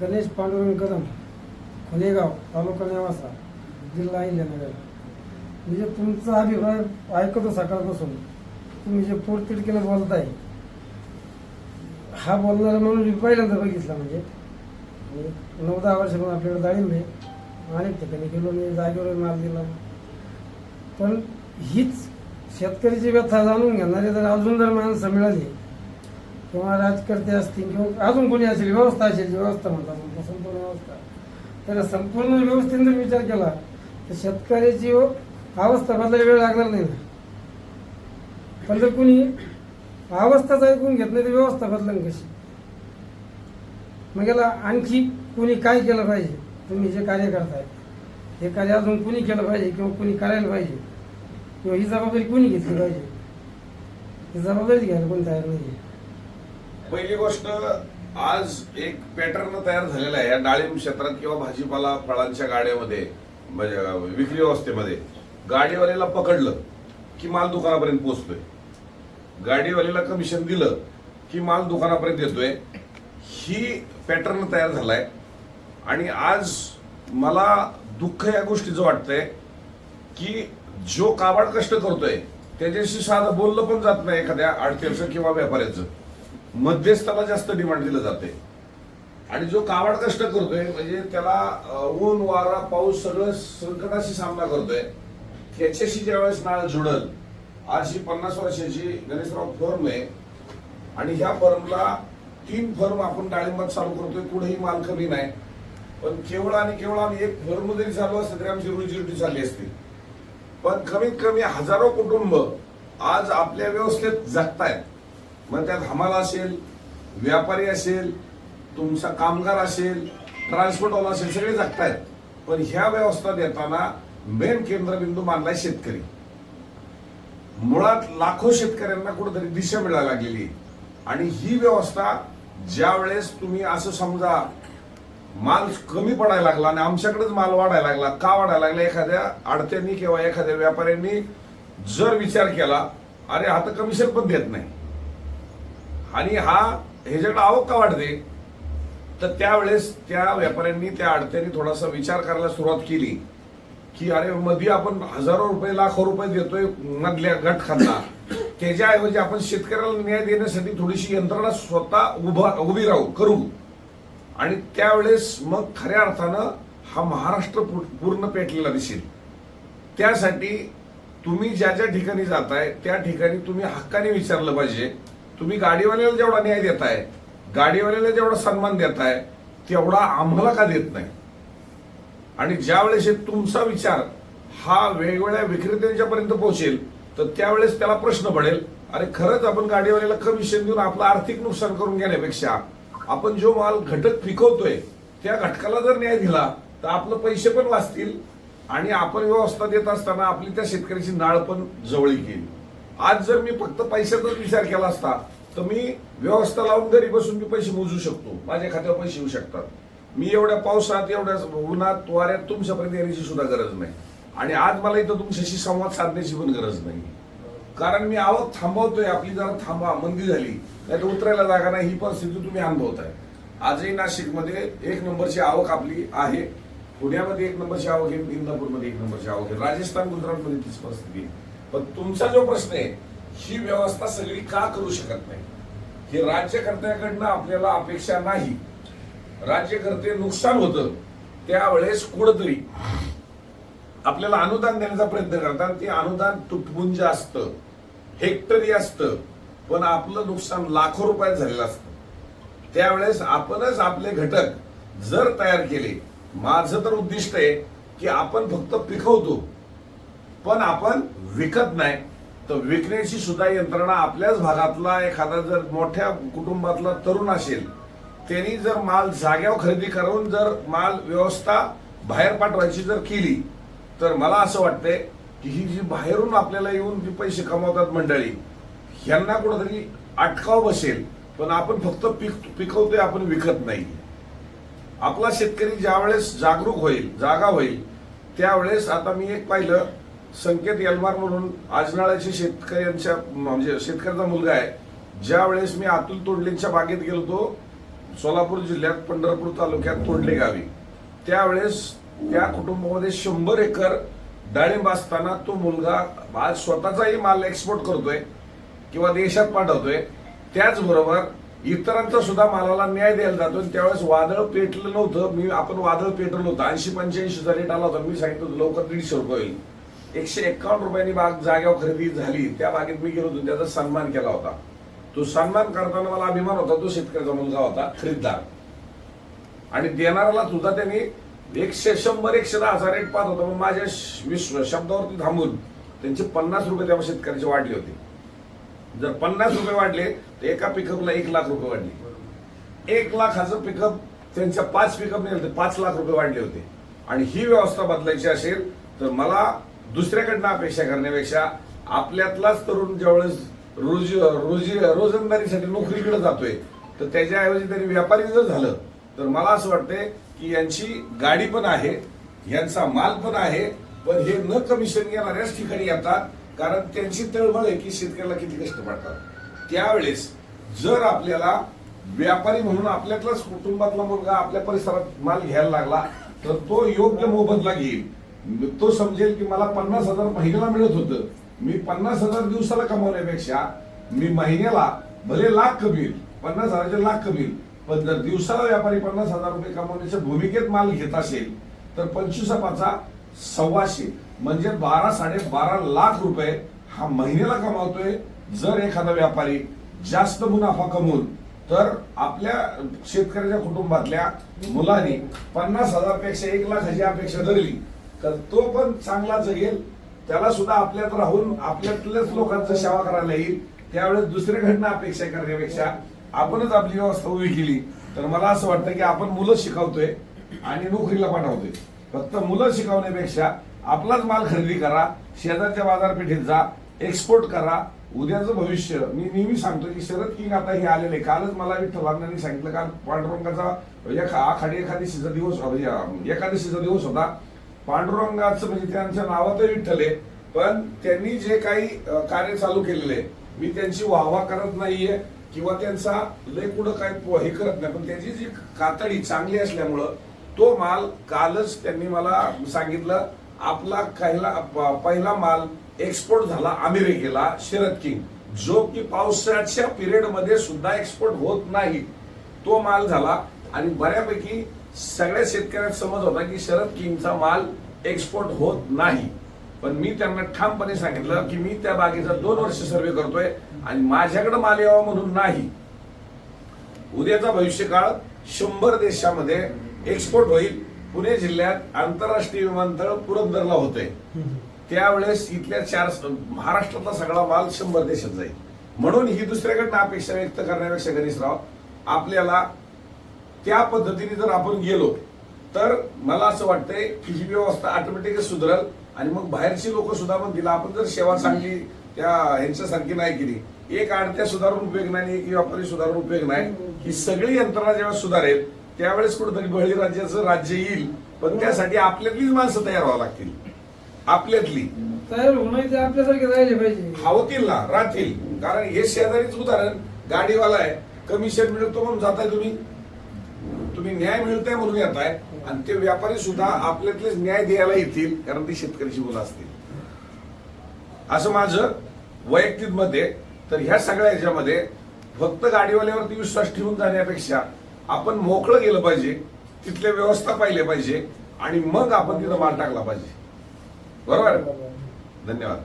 गणेश पांडुरंग कदम खुलेगाव तालुका नेवासा जिल्हा अहिल्यानगर. म्हणजे तुमचा अभिप्राय ऐकतो सकाळपासून. तुम्ही जे पोटतिडकीनं बोलताय हा बोलणारा म्हणून मी पहिल्यांदा बघितला म्हणजे. नऊ दहा वर्षापासून आपल्याकडे डाळिंब आहे अनेक ठिकाणी गेलो मी जागेवर माल दिला. पण हीच शेतकरीची व्यथा जाणून घेणारी जर अजून जर माणसं मिळाली किंवा राजकर्ते असतील किंवा अजून कोणी असेल व्यवस्था असेल व्यवस्था म्हणतात संपूर्ण व्यवस्था. तर संपूर्ण व्यवस्थेने जर विचार केला तर शेतकऱ्याची अवस्था बदलायला वेळ लागणार नाही ना. पण जर कोणी अवस्थाच ऐकून घेत नाही तर व्यवस्था बदलन कशी? मग याला आणखी कोणी काय केलं पाहिजे? तुम्ही जे कार्य करताय हे कार्य अजून कुणी केलं पाहिजे किंवा कुणी करायला पाहिजे? किंवा ही जबाबदारी कुणी घेतली पाहिजे? ही जबाबदारी घ्यायला कोणी तयार नाही पहिली गोष्ट आज एक पॅटर्न तयार झालेला आहे. या डाळिंब क्षेत्रात किंवा भाजीपाला फळांच्या गाड्यामध्ये म्हणजे विक्री व्यवस्थेमध्ये गाडीवाल्याला पकडलं की माल दुकानापर्यंत पोहोचतोय. गाडीवाल्याला कमिशन दिलं की माल दुकानापर्यंत येतोय. ही पॅटर्न तयार झालाय. आणि आज मला दुःख या गोष्टीचं वाटतंय की जो काबाड कष्ट करतोय त्याच्याशी साधं बोललं पण जात नाही एखाद्या आडतेचं किंवा व्यापाऱ्याचं. मध्यस्थाला जास्त डिमांड दिलं जाते. आणि जो कावाड कष्ट करतोय म्हणजे त्याला ऊन वारा पाऊस सगळं संकटाशी सामना करतोय. त्याच्याशी ज्यावेळेस नाळ जुडल आज ही पन्नास वर्षाची गणेशराव फर्म आहे. आणि ह्या फर्मला तीन फर्म आपण डाळिंबात चालू करतोय कुठेही माल कमी नाही. पण केवळ आणि केवळ आम्ही एक फर्म जरी चालू असतं तरी आमची रोजीरोटी चालली असती. पण कमीत कमी हजारो कुटुंब आज आपल्या व्यवस्थेत जगतायत. मग त्यात हमाला असेल व्यापारी असेल तुमचा कामगार असेल ट्रान्सपोर्टवाला असेल सगळे जगतायत. पण ह्या व्यवस्था देताना मेन केंद्रबिंदू मानलाय शेतकरी. मुळात लाखो शेतकऱ्यांना कुठेतरी दिशा मिळायला लागलेली आणि ही व्यवस्था ज्या वेळेस तुम्ही असं समजा माल कमी पडायला लागला आणि आमच्याकडेच माल वाढायला लागला का वाढायला लागला एखाद्या अडत्यांनी किंवा एखाद्या व्यापाऱ्यांनी जर विचार केला अरे हा तर कमिशन पण देत नाही. आणि हा ह्याच्याकडे आवक का वाढते? तर त्यावेळेस त्या व्यापाऱ्यांनी त्या आडत्यांनी थोडासा विचार करायला सुरुवात केली. की अरे मध्ये आपण हजारो रुपये लाखो रुपये देतोय मधल्या गट खातना त्याच्याऐवजी आपण शेतकऱ्याला न्याय देण्यासाठी थोडीशी यंत्रणा स्वतः उभा उभी राहू करू. आणि त्यावेळेस मग खऱ्या अर्थानं हा महाराष्ट्र पूर्ण पेटलेला दिसेल. त्यासाठी तुम्ही ज्या ज्या ठिकाणी जाताय त्या ठिकाणी तुम्ही हक्काने विचारलं पाहिजे. तुम्ही गाडीवाल्याला जेवढा न्याय देताय गाडीवाल्याला जेवढा सन्मान देताय तेवढा आम्हाला का देत नाही? आणि ज्या वेळेस तुमचा विचार हा वेगवेगळ्या विक्रेत्यांच्यापर्यंत पोहोचेल तर त्यावेळेस त्याला प्रश्न पडेल अरे खरंच आपण गाडीवाल्याला कमिशन देऊन आपलं आर्थिक नुकसान करून घेण्यापेक्षा आपण जो माल घटक पिकवतोय त्या घटकाला जर न्याय दिला तर आपलं पैसे पण वाचतील आणि आपण व्यवस्था देत असताना आपली त्या शेतकऱ्याची नाळ पण जवळीक येईल. आज जर मी फक्त पैशाचाच विचार केला असता तर मी व्यवस्था लावून घरी बसून मी पैसे मोजू शकतो. माझ्या खात्यावर पैसे येऊ शकतात. मी एवढ्या पावसात एवढ्या उन्हात वाऱ्यात तुमच्यापर्यंत येण्याची सुद्धा गरज नाही. आणि आज मला इथं तुमच्याशी संवाद साधण्याची पण गरज नाही. कारण मी आवक थांबवतोय आपली जरा थांबा मंदी झाली. नाही तर उतरायला जागा नाही ही परिस्थिती तुम्ही अनुभवताय. आजही नाशिकमध्ये एक नंबरची आवक आपली आहे. पुण्यामध्ये एक नंबरची आवक आहे इंदापूरमध्ये एक नंबरची आवक आहे. राजस्थान गुजरातमध्ये तीच परिस्थिती आहे. पण तुमचा जो प्रश्न आहे ही व्यवस्था सगळी का करू शकत नाही? हे राज्यकर्त्याकडनं आपल्याला अपेक्षा नाही. राज्यकर्ते नुकसान होतं त्यावेळेस कुठतरी आपल्याला अनुदान देण्याचा प्रयत्न करतात. ते अनुदान तुटपुंज असतं हेक्टरी असतं पण आपलं नुकसान लाखो रुपयात झालेलं असतं. त्यावेळेस आपणच आपले घटक जर तयार केले माझं तर उद्दिष्ट आहे की आपण फक्त पिकवतो. पण आपण विकत नाही. तर विकण्याची सुद्धा यंत्रणा आपल्याच भागातला एखादा जर मोठ्या कुटुंबातला तरुण असेल त्यांनी जर माल जाग्यावर खरेदी करून जर माल व्यवस्था बाहेर पाठवायची जर केली तर मला असं वाटतंय की ही जी बाहेरून आपल्याला येऊन जी पैसे कमावतात मंडळी ह्यांना कुठंतरी अटकाव बसेल. पण आपण फक्त पिक पिकवतोय आपण विकत नाही. आपला शेतकरी ज्यावेळेस जागरूक होईल जागा होईल त्यावेळेस आता मी एक पाहिलं संकेत यलमार म्हणून आजनाळ्याचे शेतकऱ्यांच्या म्हणजे शेतकऱ्याचा मुलगा आहे. ज्या वेळेस मी अतुल तोंडलेंच्या बागेत गेलो होतो सोलापूर जिल्ह्यात पंढरपूर तालुक्यात तोंडले गावी. त्यावेळेस त्या कुटुंबामध्ये शंभर एकर डाळिंब असताना तो मुलगा आज स्वतःचाही माल एक्सपोर्ट करतोय किंवा देशात पाठवतोय. त्याचबरोबर इतरांचा सुद्धा मालाला न्याय द्यायला जातो त्यावेळेस वादळ पेटलं नव्हतं. मी आपण वादळ पेटलं होतं. ऐंशी पंच्याऐंशी रेट आला होता मी सांगितलं लवकर दीडशे रुपये होईल. एकशे एकावन्न रुपयांनी बाग जागेवर खरेदी झाली. त्या बागेत मी गेलो होतो त्याचा सन्मान केला होता. तो सन्मान करताना मला अभिमान होता तो शेतकऱ्याचा मुलगा होता खरीददार. आणि देणाऱ्याला सुद्धा त्यांनी एकशे शंभर एकशे दहा हजार रेट पाहत होता. मग माझ्या श- विश्व शब्दावरती थांबून त्यांचे पन्नास रुपये त्या शेतकऱ्याचे वाढले होते. जर पन्नास रुपये वाढले तर एका पिकअपला एक लाख रुपये वाढले. एक लाखाचं पिकअप त्यांच्या पाच पिकअप नेलं तर पाच लाख रुपये वाढले होते. आणि ही व्यवस्था बदलायची असेल तर मला दुसऱ्याकडनं अपेक्षा करण्यापेक्षा आपल्यातलाच तरुण ज्यावेळेस रोजी रोजी रोजंदारीसाठी नोकरीकडे जातोय तर त्याच्याऐवजी त्यांनी व्यापारी जर झालं तर मला असं वाटतंय की यांची गाडी पण आहे यांचा माल पण आहे पण हे न कमिशन घेणाऱ्याच ठिकाणी येतात कारण त्यांची तळमळ आहे की शेतकऱ्याला किती कष्ट पडतात. त्यावेळेस जर आपल्याला व्यापारी म्हणून आपल्यातलाच कुटुंबातला मुलगा आपल्या परिसरात माल घ्यायला लागला तर तो योग्य मोबदला घेईल. तो समजेल की मला पन्नास हजार महिन्याला मिळत होतं. मी पन्नास हजार दिवसाला कमावण्यापेक्षा मी महिन्याला भले लाख कमी पन्नास हजाराचे लाख कमी पण जर दिवसाला व्यापारी पन्नास हजार रुपये कमावण्याच्या भूमिकेत माल घेत असेल तर पंचवीस पाचा सव्वाशे म्हणजे बारा साडे बारा लाख रुपये हा महिन्याला कमावतोय जर एखादा व्यापारी जास्त मुनाफा कमवून. तर आपल्या शेतकऱ्याच्या कुटुंबातल्या मुलांनी पन्नास हजारपेक्षा एक लाखाची अपेक्षा धरली. तर तो पण चांगला जगेल. त्याला सुद्धा आपल्यात राहून आपल्यातल्याच लोकांचं सेवा करायला येईल. त्यावेळेस दुसऱ्याकडनं अपेक्षा करण्यापेक्षा आपणच आपली व्यवस्था उभी केली. तर मला असं वाटतं की आपण मुलं शिकवतोय आणि नोकरीला पाठवतोय. फक्त मुलं शिकवण्यापेक्षा आपलाच माल खरेदी करा शेजारच्या बाजारपेठेत जा एक्सपोर्ट करा. उद्याचं भविष्य मी नेहमी सांगतो की शरद किंग आता हे आलेले कालच मला विठ्ठल अण्णांनी सांगितलं काल पांडुरंगाचा एक आखाडी एकादशीचा दिवस म्हणजे अं, एकादशीचा दिवस होता. पांडुरंगाचं म्हणजे त्यांच्या नावातही विठ्ठल आहे पण त्यांनी जे काही कार्य चालू केलेले मी त्यांची वाहवा करत नाहीये किंवा त्यांचा लय कुठं काय हे करत नाही पण त्याची जी कातडी चांगली असल्यामुळं तो माल कालच त्यांनी मला सांगितलं आपला पहिला पहिला माल एक्सपोर्ट झाला अमेरिकेला शरद किंग जो की पावसाच्या पिरियडमध्ये सुद्धा एक्सपोर्ट होत नाही तो माल झाला. आणि बऱ्यापैकी सगळ्या शेतकऱ्यांना समज होता की शरद किंगचा माल एक्सपोर्ट होत नाही. पण मी त्यांना ठामपणे सांगितलं की मी त्या बागेचा दोन वर्ष सर्वे करतोय आणि माझ्याकडे माल यावा म्हणून नाही. उद्याचा भविष्यकाळ शंभर देशामध्ये एक्सपोर्ट होईल. पुणे जिल्ह्यात आंतरराष्ट्रीय विमानतळ पुरंदरला होते त्यावेळेस इथल्या चार महाराष्ट्रातला सगळा माल शंभर देशात जाईल. म्हणून ही दुसऱ्याकडनं अपेक्षा व्यक्त करण्यापेक्षा गणेशराव आपल्याला त्या पद्धतीने जर आपण गेलो तर मला असं वाटतंय की ही व्यवस्था ऑटोमॅटिकच सुधरल आणि मग बाहेरची लोक सुद्धा म्हणतील आपण जर सेवा चांगली त्या ह्यांच्यासारखी नाही केली. एक आडत्या सुधारून उपयोग नाही एक व्यापारी सुधारून उपयोग नाही. ही सगळी यंत्रणा जेव्हा सुधारेल त्यावेळेस कुठेतरी बळी राज्याचं राज्य येईल. पण त्यासाठी आपल्यातलीच माणसं तयार व्हावं लागतील. आपल्यातली. तयार होणं ते आपल्यासारखे राहिले पाहिजे. होतील ना राहतील. कारण हे शेजारीच उदाहरण गाडीवाला आहे. कमिशन मिळतो म्हणून जाताय तुम्ही. तुम्ही न्याय मिळताय म्हणून येताय. आणि ते व्यापारी सुद्धा आपल्यातलेच न्याय द्यायला येतील कारण ती शेतकऱ्याची मुलं असतील. असं माझं वैयक्तिकमध्ये तर ह्या सगळ्या ह्याच्यामध्ये फक्त गाडीवाल्यावरती विश्वास ठेवून जाण्यापेक्षा आपण मोकळं गेलं पाहिजे तिथल्या व्यवस्था पाहिले पाहिजे आणि मग आपण तिथं माल टाकला पाहिजे. बरोबर? धन्यवाद.